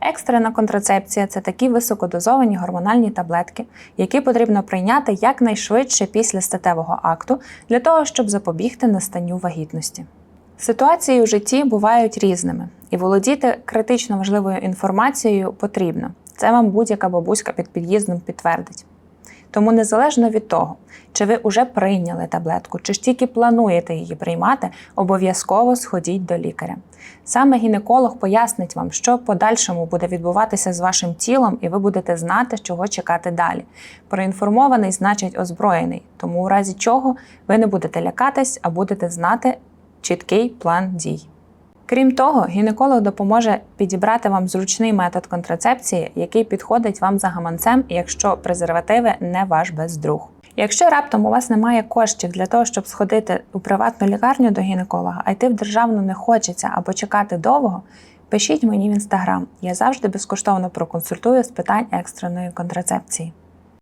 Екстрена контрацепція це такі високодозовані гормональні таблетки, які потрібно прийняти якнайшвидше після статевого акту для того, щоб запобігти настанню вагітності. Ситуації у житті бувають різними, і володіти критично важливою інформацією потрібно. Це вам будь-яка бабуська під під'їздом підтвердить. Тому незалежно від того, чи ви вже прийняли таблетку, чи ж тільки плануєте її приймати, обов'язково сходіть до лікаря. Саме гінеколог пояснить вам, що в подальшому буде відбуватися з вашим тілом, і ви будете знати, чого чекати далі. Проінформований значить озброєний, тому у разі чого ви не будете лякатись, а будете знати чіткий план дій. Крім того, гінеколог допоможе підібрати вам зручний метод контрацепції, який підходить вам за гаманцем, якщо презервативи не ваш бездруг. Якщо раптом у вас немає коштів для того, щоб сходити у приватну лікарню до гінеколога, а йти в державну не хочеться або чекати довго, пишіть мені в інстаграм. Я завжди безкоштовно проконсультую з питань екстреної контрацепції.